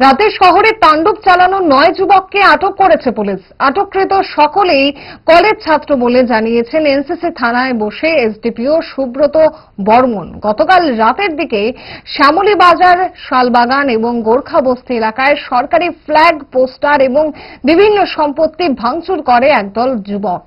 রাতে শহরে তাণ্ডব চালানো নয় যুবককে আটক করেছে পুলিশ। আটককৃত সকলেই কলেজ ছাত্র বলে জানিয়েছেন এনসিসি থানায় বসে এসডিপিও সুব্রত বর্মন। গতকাল রাতের দিকে শ্যামলী বাজার শালবাগান এবং গোর্খা বস্তি এলাকায় সরকারি ফ্ল্যাগ, পোস্টার এবং বিভিন্ন সম্পত্তি ভাঙচুর করে একদল যুবক।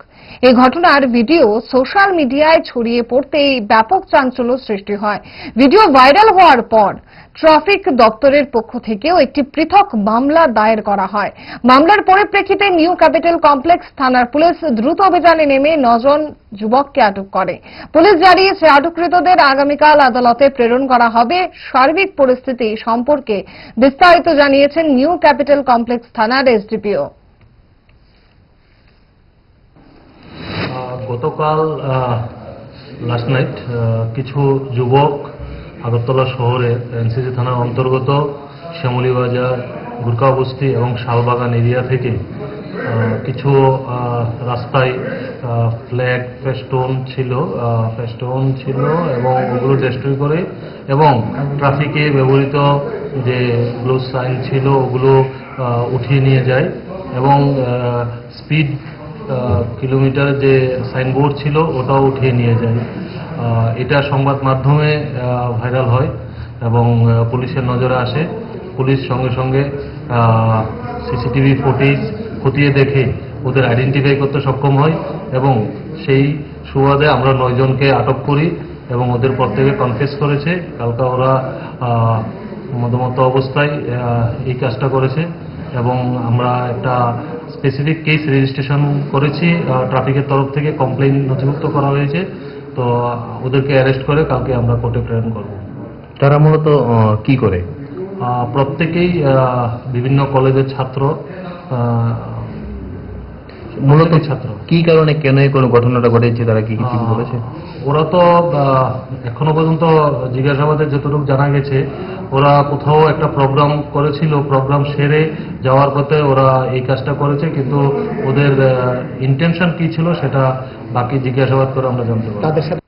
এই ঘটনার ভিডিও সোশ্যাল মিডিয়ায় ছড়িয়ে পড়তেই ব্যাপক চাঞ্চল্য সৃষ্টি হয়। ভিডিও ভাইরাল হওয়ার পর ট্রাফিক দপ্তরের পক্ষ থেকেও একটি পৃথক মামলা দায়ের করা হয়। মামলার পরিপ্রেক্ষিতে নিউ ক্যাপিটাল কমপ্লেক্স থানার পুলিশ দ্রুত অভিযানে নেমে নজন যুবককে আটক করে। পুলিশ জানিয়েছে, আটককৃতদের আগামীকাল আদালতে প্রেরণ করা হবে। সার্বিক পরিস্থিতি সম্পর্কে বিস্তারিত জানিয়েছেন নিউ ক্যাপিটাল কমপ্লেক্স থানার এসডিপিও। গতকাল লাস্ট নাইট কিছু যুবক আগরতলা শহরে এনসিসি থানার অন্তর্গত শ্যামলী গুরকা বস্তি এবং শালবাগান এরিয়া থেকে কিছু রাস্তায় ফ্ল্যাগ, ফেস্টোন ছিল ফেস্টোন ছিল এবং ওগুলো ডিস্ট্রয় করে এবং ট্রাফিকে ব্যবহৃত যে ব্লু সাইন ছিল ওগুলো উঠিয়ে নিয়ে যায় এবং স্পিড কিলোমিটার যে সাইনবোর্ড ছিল, ওটাও উঠিয়ে নিয়ে যায়। এটা সংবাদ মাধ্যমে ভাইরাল হয় এবং পুলিশের নজরে আসে। পুলিশ সঙ্গে সঙ্গে সিসিটিভি ফুটেজ খতিয়ে দেখে ওদের আইডেন্টিফাই করতে সক্ষম হয় এবং সেই সুবাদে আমরা নয়জনকে আটক করি এবং ওদের প্রত্যেকে কনফেস করেছে। কালকা ওরা মদমত অবস্থায় এই কাজটা করেছে। এবং আমরা একটা স্পেসিফিক কেস রেজিস্ট্রেশন করেছি ট্রাফিকের তরফ থেকে কমপ্লেন নথিভুক্ত করা হয়েছে। তো ওদেরকে অ্যারেস্ট করে কালকে আমরা কোর্টে প্রেরণ করব। তারা মূলত কি করে? প্রত্যেকেই বিভিন্ন কলেজের ছাত্র মূলত ছাত্র। কি কারণে কেন কোন ঘটনাটা ঘটেছে তারা কি কিছু বলেছে? ওরা তো এখনও পর্যন্ত জিজ্ঞাসাবাদের যতটুকু জানা গেছে ওরা কোথাও একটা প্রোগ্রাম করেছিল প্রোগ্রাম সেরে যাওয়ার পথে ওরা এই কাজটা করেছে কিন্তু ওদের ইন্টেনশন কি ছিল সেটা বাকি জিজ্ঞাসাবাদ করে আমরা জানতে পারি সাথে